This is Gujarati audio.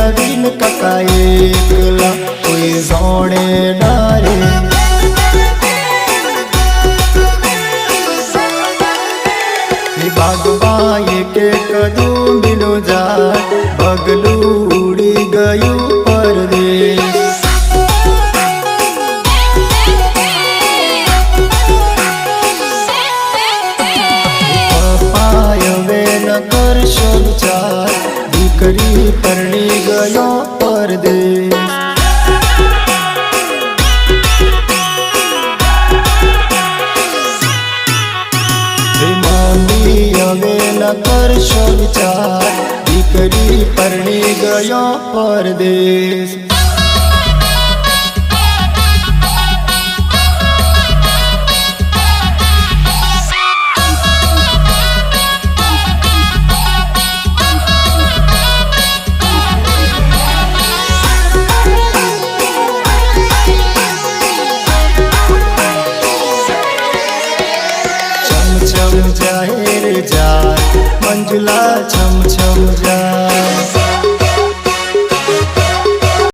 નવીન કાકા એકલા કોઈ જોડે ના રે બાગમાં એક કદું મિલો જા પગલું ઉડી ગયું પરદેશ પપ્પાય હવે કરશો વિચાર દીકરી પરણી ગયો પરદેશ. કરશો વિચાર દીકરી પરણી ગયો પરદેશ. छम जाहिर जा मंजुला छम छम जा